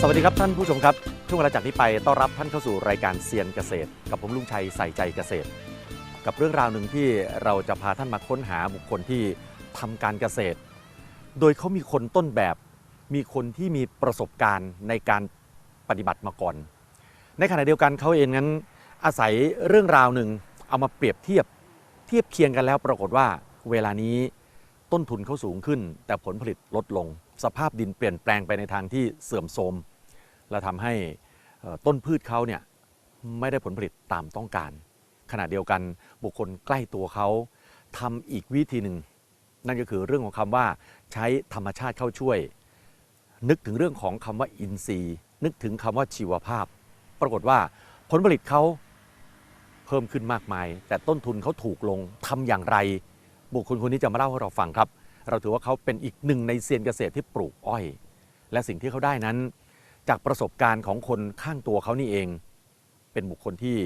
สวัสดีครับท่านผู้ชมครับ ช่วงเวลาจากนี้ไปต้อนรับท่านเข้าสู่รายการเซียนเกษตร กับผมลุงชัยใส่ใจเกษตร กับเรื่องราวหนึ่งที่เราจะพาท่านมาค้นหาบุคคลที่ทำการเกษตร โดยเขามีคนต้นแบบ มีคนที่มีประสบการณ์ในการปฏิบัติมาก่อน ในขณะเดียวกันเขาเองนั้นอาศัยเรื่องราวหนึ่งเอามาเปรียบเทียบเทียบเคียงกันแล้วปรากฏว่าเวลานี้ต้นทุนเขาสูงขึ้น แต่ผลผลิตลดลง สภาพดินเปลี่ยนแปลงไปในทางที่เสื่อมโทรมและทำให้ต้นพืชเขาเนี่ยไม่ได้ผลผลิตตามต้องการ ขณะเดียวกันบุคคลใกล้ตัวเขาทำอีกวิธีหนึ่ง นั่นก็คือเรื่องของคำว่าใช้ธรรมชาติเข้าช่วย นึกถึงเรื่องของคำว่าอินทรีย์ นึกถึงคำว่าชีวภาพ ปรากฏว่าผลผลิตเขาเพิ่มขึ้นมากมาย แต่ต้นทุนเขาถูกลงทำอย่างไร บุคคลคนนี้จะมาเล่าให้เราฟังครับ เราถือว่าเขาเป็นอีกหนึ่งในเซียนเกษตรที่ปลูกอ้อย และสิ่งที่เขาได้นั้น จากประสบการณ์ของคนข้างตัวเขานี่เอง เป็นบุคคลที่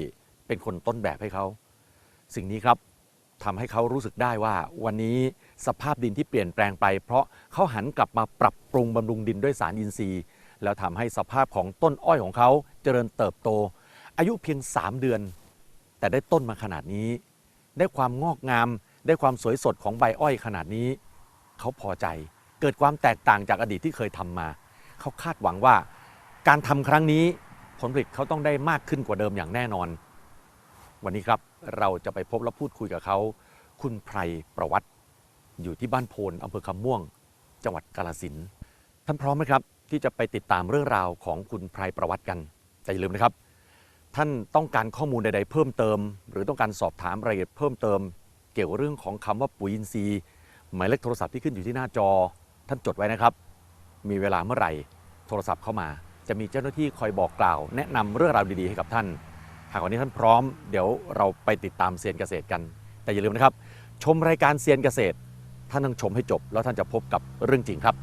เป็นคนต้นแบบให้เขา สิ่งนี้ครับทำให้เขารู้สึกได้ว่าวันนี้สภาพดินที่เปลี่ยนแปลงไป เพราะเขาหันกลับมาปรับปรุงบำรุงดินด้วยสารอินทรีย์ แล้วทำให้สภาพของต้นอ้อยของเขาเจริญเติบโต อายุเพียง 3 เดือน แต่ได้ต้นมาขนาดนี้ ได้ความงอกงาม ได้ความสวยสดของใบอ้อยขนาดนี้ เขาพอใจ เกิดความแตกต่างจากอดีตที่เคยทำมา เขาคาดหวังว่าการทำครั้งนี้ผลผลิตเขาต้องได้มากขึ้นกว่าเดิมอย่างแน่นอน วันนี้ครับเราจะไปพบและพูดคุยกับเขา คุณไพรประวัติ อยู่ที่บ้านโพนอำเภอคำม่วง จังหวัดกาลสินท่านพร้อมไหมครับ ที่จะไปติดตามเรื่องราวของคุณไพรประวัติกันแต่อย่าลืมนะครับ ท่านต้องการข้อมูลใด ๆ เพิ่มเติม หรือต้องการสอบถามรายละเอียดเพิ่มเติม เกี่ยวกับเรื่องของคำว่าปุ๋ยอินทรีย์ หมายเลขโทรศัพท์ที่ขึ้นอยู่ที่หน้าจอ ท่านจดไว้นะครับ มีเวลาเมื่อไหร่โทรศัพท์เข้ามา จะมีเจ้าหน้าที่คอยบอกกล่าว แนะนำเรื่องราวดีๆให้กับท่าน หากวันนี้ท่านพร้อม เดี๋ยวเราไปติดตามเซียนเกษตรกัน แต่อย่าลืมนะครับ ชมรายการเซียนเกษตร ท่านต้องชมให้จบ แล้วท่านจะพบกับเรื่องจริงครับ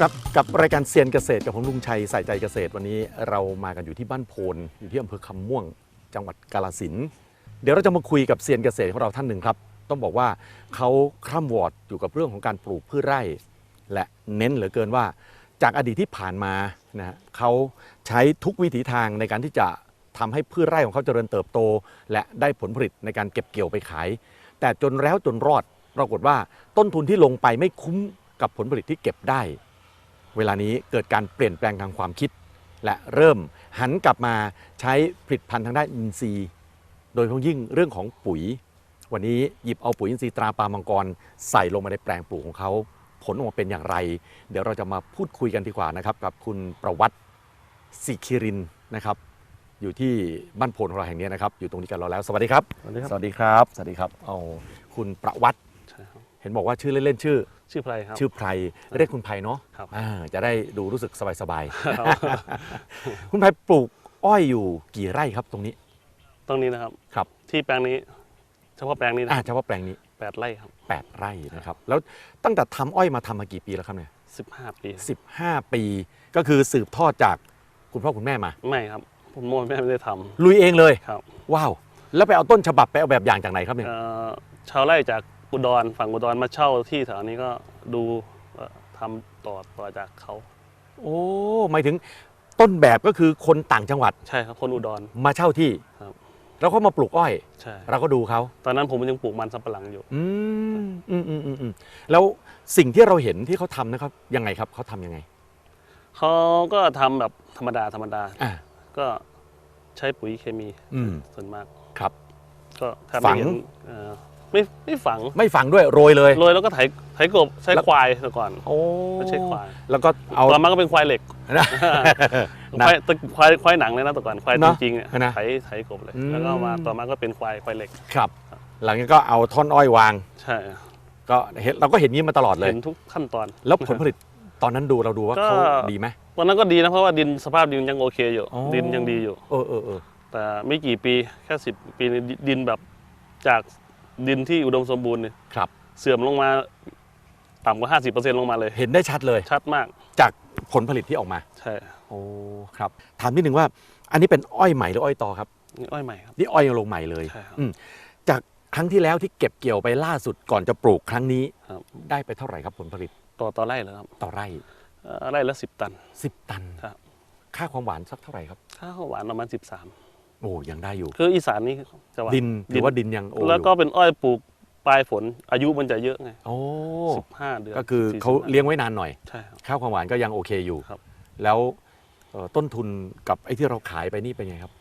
ครับกับรายการเซียนเกษตรกับผมลุงชัยใส่ใจเกษตรวันนี้เรามากันอยู่ที่บ้านโพนอยู่ที่อำเภอคำม่วง จังหวัดกาลสินธุ์เดี๋ยวเราจะมาคุยกับเซียนเกษตรของเราท่านหนึ่งครับ ต้องบอกว่าเขาคร่ำวอดอยู่กับเรื่องของการปลูกพืชไร่ และเน้นเหลือเกินว่า จากอดีตที่ผ่านมานะฮะเขาใช้ทุกวิถีทางในการที่จะทำให้พืชไร่ของเขาเจริญเติบโต และได้ผลผลิตในการเก็บเกี่ยวไปขาย แต่จนแล้วจนรอดปรากฏว่าต้นทุนที่ลงไปไม่คุ้มกับผลผลิตที่เก็บได้ เวลานี้เกิดการเปลี่ยนแปลงทางความคิด และเริ่มหันกลับมาใช้ผลิตภัณฑ์ทางด้านอินทรีย์ โดยเฉพาะยิ่งเรื่องของปุ๋ย วันนี้หยิบเอาปุ๋ยอินทรีย์ตราปลามังกรใส่ลงมาในแปลงปลูกของเขา ผลออกมาเป็นอย่างไร เดี๋ยวเราจะมาพูดคุยกันดีกว่านะครับ กับคุณประวัติสิคิรินนะครับ อยู่ที่บ้านโพนของเราแห่งนี้นะครับ อยู่ตรงนี้กันเราแล้ว สวัสดีครับ สวัสดีครับ สวัสดีครับ สวัสดีครับ เอาคุณประวัติใช่ครับ เห็นบอกว่าชื่อเล่นๆชื่อ ชื่อไพรครับ ชื่อไพรเรียกคุณไพรเนาะครับ อ่าจะได้ดูรู้สึกสบายครับๆคุณไพรปลูกอ้อยอยู่กี่ไร่ครับตรงนี้ ตรงนี้นะครับ ครับ ที่แปลงนี้ เฉพาะแปลงนี้นะอ่าเฉพาะแปลงนี้ แปดไร่ครับ 8 ไร่นะครับ แล้วตั้งแต่ทำอ้อยมาทำมากี่ปีแล้วครับเนี่ยสิบห้าปี15 ปี ก็คือสืบทอดจากคุณพ่อคุณแม่มา ไม่ครับ ผมโมแม่ไม่ได้ทลุยเองเลยำครับว้าว แล้วไปเอาต้นฉบับไปเอาแบบอย่างจากไหนครับเนี่ยเอ่อชาวไร่จาก อุดรฝั่งอุดรมาเช่าที่แถวนี้ก็ดูเอ่อทำต่อต่อจากเขาโอ้หมายถึงต้นแบบก็คือคนต่างจังหวัดใช่ครับคนอุดร มาเช่าที่ครับ แล้วก็มาปลูกอ้อย ใช่ เราก็ดูเขาตอนนั้นผมยังปลูกมันสำปะหลังอยู่ อืมอืมอืมอืมอืมแล้วสิ่งที่เราเห็นที่เขาทำนะครับยังไงครับเขาทำยังไงเขาก็ทำแบบธรรมดาธรรมดา อ่า ก็ใช้ปุ๋ยเคมีอืม ส่วนมาก ครับ ก็แทบฝัไม่ง เห็นเอ่อ ไม่ไม่ฝังไม่ฝังด้วยโรยเลย โรยแล้วก็ไถไถกบใช้แล้ว ควายแต่ก่อนโอ้ไม่ใช่ควายแล้วก็เอาตอนมาก็เป็นควายเหล็กนะนะควายแต่ควายควายหนังเลยนะแต่ก่อนควายเนจอะริงๆเนี่ยนะไถไถกบเลยอืม แล้วก็มาต่อมาก็เป็นควายควายเหล็กครับ หลังจากนั้นก็เอาท่อนอ้อยวาง ใช่ก็เห็นเราก็เห็นนี้มาตลอดเลย เห็นทุกขั้นตอน แล้วผลผลิตตอนนั้นดูเราดูว่าก็ เขาดีไหม ตอนนั้นก็ดีนะเพราะว่าดินสภาพดินยังโอเคอยู่ อ๋อ ดินยังดีอยู่ เออเออเออแต่ไม่กี่ปีแค่สิบปีนี่ดินแบบจาก ดินที่อุดมสมบูรณ์เนี่ยครับ เสื่อมลงมาต่ำกว่า 50%ลงมาเลย เห็นได้ชัดเลย ชัดมากจากผลผลิตที่ออกมา ใช่โอ้ครับ ถามนิดนึงว่า อันนี้เป็นอ้อยใหม่หรืออ้อยตอครับนี่อ้อยใหม่ครับ นี่อ้อยยังลงใหม่เลยใช่ครับ อืมจากครั้งที่แล้วที่เก็บเกี่ยวไปล่าสุดก่อนจะปลูกครั้งนี้ ครับ ได้ไปเท่าไหร่ครับผลผลิตต่อต่อไร่เลยครับต่อไร่ เอ่อไร่ละสิบตัน 10 ตัน ครับ ค่าความหวานสักเท่าไหร่ครับ ข้าวหวานประมาณสิบสาม โอ้ยังได้อยู่ คืออีสานนี่จะหวานดินหรือว่าดินยังโออยู่แล้วก็เป็นอ้อยปลูกปลายฝนอายุมันจะเยอะไงโอ้สิบห้าเดือนก็คือ45เขาเลี้ยงไว้นานหน่อยใช่ครับข้าวความหวานก็ยังโอเคอยู่ครับ แล้วเอ่อต้นทุนกับไอ้ที่เราขายไปนี่เป็นไงครับ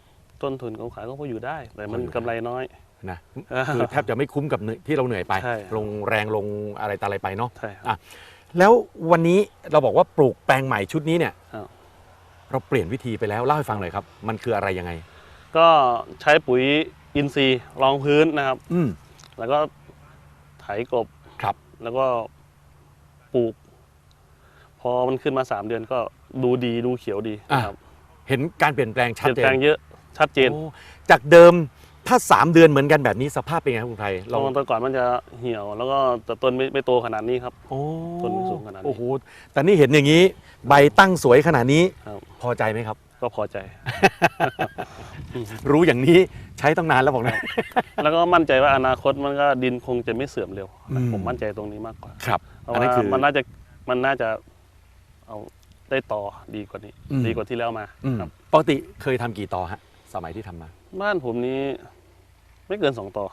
ต้นทุนของขายก็พออยู่ได้ แต่มันพออยู่ได้กำไรน้อยนะคือแทบจะไม่คุ้มกับเหนื่อยที่เราเหนื่อยไปใช่ลงแรงลงอะไรตาอะไรไปเนาะใช่ครับอะแล้ววันนี้เราบอกว่าปลูกแปลงใหม่ชุดนี้เนี่ยครับเราเปลี่ยนวิธีไปแล้วเล่าให้ฟังหน่อยครับ มันคืออะไรยังไง ก็ใช้ปุ๋ยอินทรีย์รองพื้นนะครับ อืม แล้วก็ไถกบครับ แล้วก็ปลูก พอมันขึ้นมาสามเดือนก็ดูดีดูเขียวดีนะครับเห็นการเปลี่ยนแปลงเปชัดลี่ยนเจแปลนงเยอะชัดเจนโอ้จากเดิมถ้า 3 เดือนเหมือนกันแบบนี้สภาพเป็นไงครับคุณไทยตอนตอนก่อนมันจะเหี่ยว แล้วก็แต่ต้นไม่ไม่โตขนาดนี้ครับ โอ้ต้นไม่สูงขนาดนี้โอ้โหแต่นี่เห็นอย่างนี้ ใบตั้งสวยขนาดนี้ ครับ พอใจไหมครับ ก็พอใจ รู้อย่างนี้ใช้ต้องนานแล้วบอกนะ แล้วก็มั่นใจว่าอนาคตมันก็ดินคงจะไม่เสื่อมเร็ว อืม ผมมั่นใจตรงนี้มากกว่าครับเพราะอันว่านั้นคือ มันน่าจะมันน่าจะเอาได้ต่อดีกว่านี้ อืม ดีกว่าที่แล้วมาอืมครับ ปกติเคยทำกี่ต่อฮะ สมัยที่ทำมาบ้านผมนี้ไม่เกินสองต่อ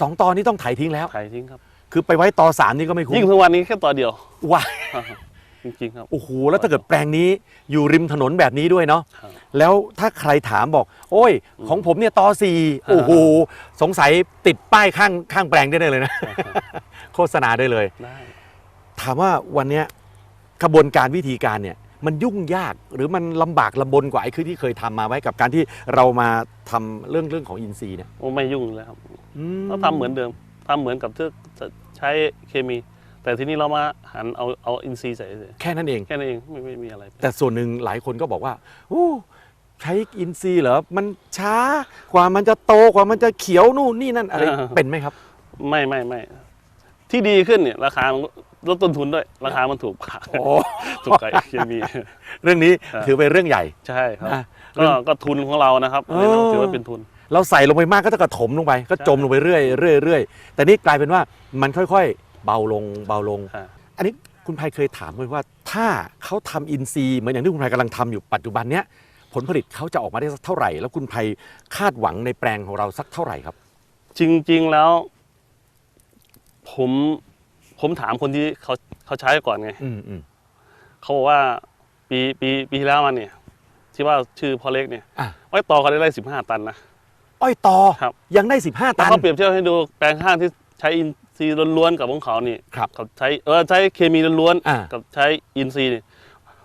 สองตอนี้ต้องไถทิ้งแล้วไถทิ้งครับ คือไปไว้ตอสามนี่ก็ไม่คุ้ยิ่งมทุกวันนี้แค่ต่อเดียว ว้า จริงๆครับ โอ้โหแล้วถ้าเกิดแปลงนี้อยู่ริมถนนแบบนี้ด้วยเนาะครับแล้วถ้าใครถามบอก โอ้ย ของผมเนี่ยตอสี่อ่าโอ้โหสงสัยติดป้ายข้างข้างแปลงได้เลยนะ โฆษณาได้เลย ได้ ถามว่าวันเนี้ยกระบวนการวิธีการเนี่ย มันยุ่งยากหรือมันลำบากลำบนกว่าไอ้คือที่เคยทำมาไว้กับการที่เรามาทำเรื่องเรื่องของอินทรีย์เนี่ยโอ้ไม่ยุ่งเลยครับอืมก็ทำเหมือนเดิมทำเหมือนกับที่จะใช้เคมี แต่ทีนี้เรามาหันเอาเอาอินทรีย์ใส่เฉยแค่นั้นเอง แค่นั้นเองไม่ไม่มีอะไร แต่ส่วนหนึ่งหลายคนก็บอกว่าโอ้ใช้อินทรีย์เหรอ มันช้ากว่ามันจะโตกว่ามันจะเขียวนู่นนี่นั่นอะไร เป็นไหมครับ ไม่ไม่ไม่ที่ดีขึ้นเนี่ยราคามันลดต้นทุนด้วย ราคามันถูกกว่าโอ้ถูกกว่าเคมีเรื่องนี้อ่าถือเป็นเรื่องใหญ่ ใช่ครับนะก็ก็ทุนของเรานะครับเออถือว่าเป็นทุน เราใส่ลงไปมากก็จะกระถมลงไป ก็จมลงไปเรื่อยเรื่อยเรื่อยแต่นี่กลายเป็นว่ามันค่อยๆ เบาลงเบาลงอ่าอันนี้คุณภัยเคยถามเลยว่า ถ้าเขาทำอินทรีย์เหมือนอย่างที่คุณภัยกำลังทำอยู่ปัจจุบันเนี้ยผลผลิตเขาจะออกมาได้สักเท่าไหร่ แล้วคุณภัยคาดหวังในแปลงของเราสักเท่าไหร่ครับ จริง ๆ แล้ว ผมผมถามคนที่เขาเขาใช้ก่อนไง อืมอืมเขาบอกว่าปีปีปีที่แล้วมันเนี่ย ที่ว่าชื่อพ่อเล็กเนี่ยอะไว้ต่อเขาได้ไร่สิบห้าตันนะ อ้อยตอครับ ยังได้ 15แต่ตันเขาเปรียบเทียบให้ดูแปลงข้างที่ ใช้อินทรีย์ล้วนๆกับของเขานี่ครับกับใช้เออใช้เคมีล้วนอ่า ๆกับใช้อินทรีย์นี่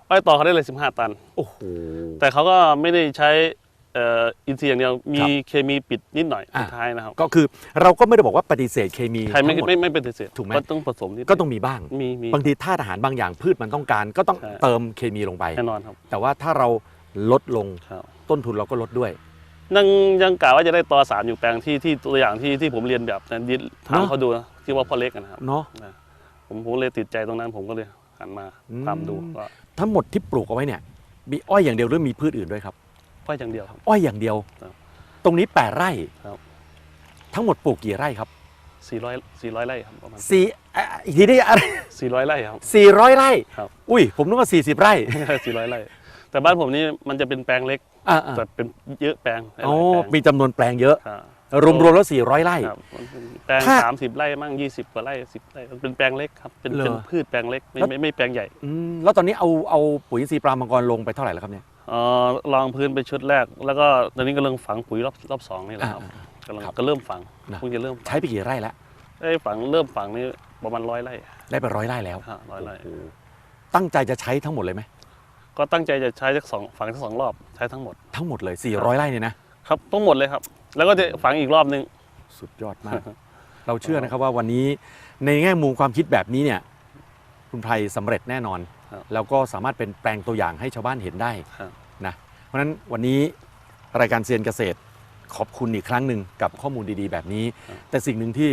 ไว้ต่อเขาได้เลยสิบห้าตัน โอ้โห แต่เขาก็ไม่ได้ใช้เอ่ออินทรีย์อย่างเดียวมีครับเคมีปิดนิดหน่อยอ่า สุดท้ายนะครับก็คือเราก็ไม่ได้บอกว่าปฏิเสธเคมีใครไม่ทั้งหมด ไม่ไม่ปฏิเสธถูกไหม ก็ต้องผสมนิดก็ต้องมีบ้าง มีมี บางทีธาตุอาหารบางอย่างพืชมันต้องการ ก็ต้องใช่ เติมเคมีลงไป แน่นอนครับแต่ว่าถ้าเราลดลงครับ ต้นทุนเราก็ลดด้วย ยังยังกะว่าจะได้ต่อสามอยู่แปลงที่ที่ตัวอย่างที่ที่ผมเรียนแบบนะดิถามเนอะเขาดูนะที่ว่าพ่อเล็กนะครับเนาะนะผมผมเลยติดใจตรงนั้นผมก็เลยหันมาอืมทำดูก็ทั้งหมดที่ปลูกเอาไว้เนี่ย มีอ้อยอย่างเดียวหรือมีพืชอื่นด้วยครับค่อยอย่างเดียวครับอ้อยอย่างเดียวครับตรงนี้แปดไร่ครับ ทั้งหมดปลูกกี่ไร่ครับ400 400ไร่ครับประมาณสี่อะอีกทีนี้อะไร400ไร่ครับสี่ร้อยไร่ครับอุ้ยผมนึกว่าสี่สิบไร่400ไร่ แต่บ้านผมนี่มันจะเป็นแปลงเล็ก อ่าๆแต่เป็นเยอะแปลงหลายๆโอ้แปลงมีจำนวนแปลงเยอะ ครับ รวมๆแล้ว 400 ไร่ ครับมันเป็นแปลงถ้าสามสิบไร่มั่งยี่สิบกว่าไร่สิบไร่มันเป็นแปลงเล็กครับเป็นเหรอเป็นพืชแปลงเล็กไม่แล้ว ไม่ไม่แปลงใหญ่อืมแล้วตอนนี้เอาเอาปุ๋ยอินทรีย์ปลามังกรลงไปเท่าไหร่แล้วครับเนี่ย เอ่อลองพื้นไปชุดแรก แล้วก็ตอนนี้กำลังฝังปุ๋ยรอบรอบสองนี่แหละครับอ่ากำลังครับก็เริ่มฝังนะ เพิ่งจะเริ่มใช้ไปกี่ไร่แล้วได้ยฝังเริ่มฝังนี่ประมาณร้อยไร่ได้ไปร้อยไร่แล้ว ฮะร้อยไร่โอ้โหตั้งใจจะใช้ทั้งหมดเลยไหม ก็ตั้งใจจะใช้สักสองฝังสักสองรอบใช้ทั้งหมด ทั้งหมดเลย 400ไร่เนี่ยนะครับต้องหมดเลยครับ แล้วก็จะฝังอีกรอบนึง สุดยอดมาก เราเชื่อนะครับว่าวันนี้ในแง่มุมความคิดแบบนี้เนี่ยคุณไพรสำเร็จแน่นอนครับแล้วก็สามารถเป็นแปลงตัวอย่างให้ชาวบ้านเห็นได้ครับนะเพราะฉะนั้นวันนี้รายการเซียนเกษตรขอบคุณอีกครั้งหนึ่งกับข้อมูลดีๆ แบบนี้ แต่สิ่งหนึ่งที่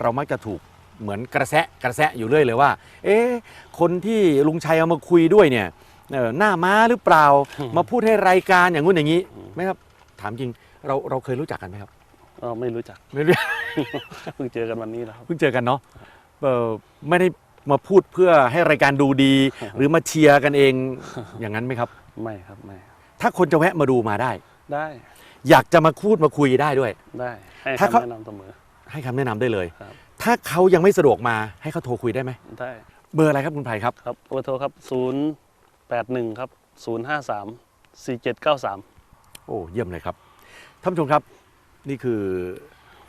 เรามักจะถูกเหมือนกระแสะกระแสะอยู่เรื่อยเลยว่า เอ๊ะคนที่ลุงชัยเอามาคุยด้วยเนี่ยเอ่อ หน้าม้าหรือเปล่า มาพูดให้รายการอย่างงู้นอย่างนี้ไหมครับ ถามจริงเราเราเคยรู้จักกันไหมครับเออไม่รู้จักไม่รู้เพิ่งเจอกันวันนี้นะครับเพิ่งเจอกันเนาะเอ่อไม่ได้มาพูดเพื่อให้รายการดูดี หรือมาเชียร์กันเองอย่างนั้นไหมครับ ไม่ครับไม่ถ้าคนจะแวะมาดูมาได้ได้ อยากจะมาพูดมาคุยได้ด้วยได้ให้ถ้าคำเขาแนะนำเสมอ ให้คำแนะนำได้เลยครับถ้าเขายังไม่สะดวกมาให้เขาโทรคุยได้ไหมได้ เบอร์อะไรครับคุณไพรครับครับเบอร์โทรครับ0 8 1 ครับ 053 4793 โอ้เยี่ยมเลยครับท่านผู้ชมครับนี่คือ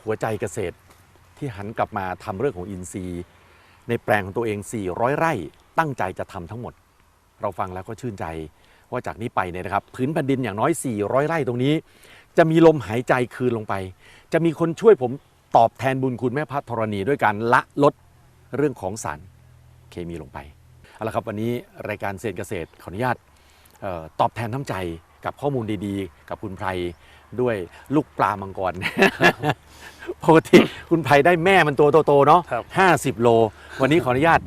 หัวใจเกษตรที่หันกลับมาทำเรื่องของอินทรีย์ ในแปลงของตัวเอง 400 ไร่ตั้งใจจะทำทั้งหมด เราฟังแล้วก็ชื่นใจว่าจากนี้ไปเนี่ยนะครับ พื้นแผ่นดินอย่างน้อย 400 ไร่ตรงนี้ จะมีลมหายใจคืนลงไป จะมีคนช่วยผมตอบแทนบุญคุณแม่พระธรณีด้วยการละลดเรื่องของสารเคมีลงไป เอาละครับวันนี้รายการเซียนเกษตรขออนุญาตเออตอบแทนน้ำใจกับข้อมูลดีๆ กับคุณไพรด้วยลูกปลามังกร ปกติคุณไพรได้แม่มันตัวโตๆเนาะครับ50โล วันนี้ขออนุญาต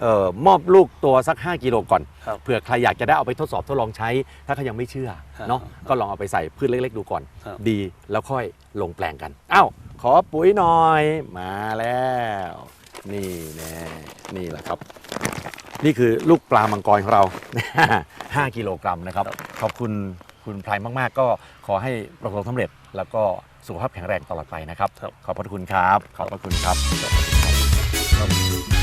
เออมอบลูกตัวสัก 5 กิโลก่อนครับเผื่อใครอยากจะได้เอาไปทดสอบทดลองใช้ ถ้าเขายังไม่เชื่อครับเนาะก็ลองเอาไปใส่พืชเล็ก ๆ ดูก่อนครับดีแล้วค่อยลงแปลงกันอ้าวขอปุ๋ยหน่อยมาแล้ว นี่แน่นี่แหละครับ นี่คือลูกปลามังกรของเรา 5 กิโลกรัมนะครับ ขอบคุณคุณไพรมาก ๆ ก็ขอให้ประสบความสำเร็จ แล้วก็สุขภาพแข็งแรงตลอดไปนะครับครับขอบพระคุณครับ ขอบพระคุณครับครับ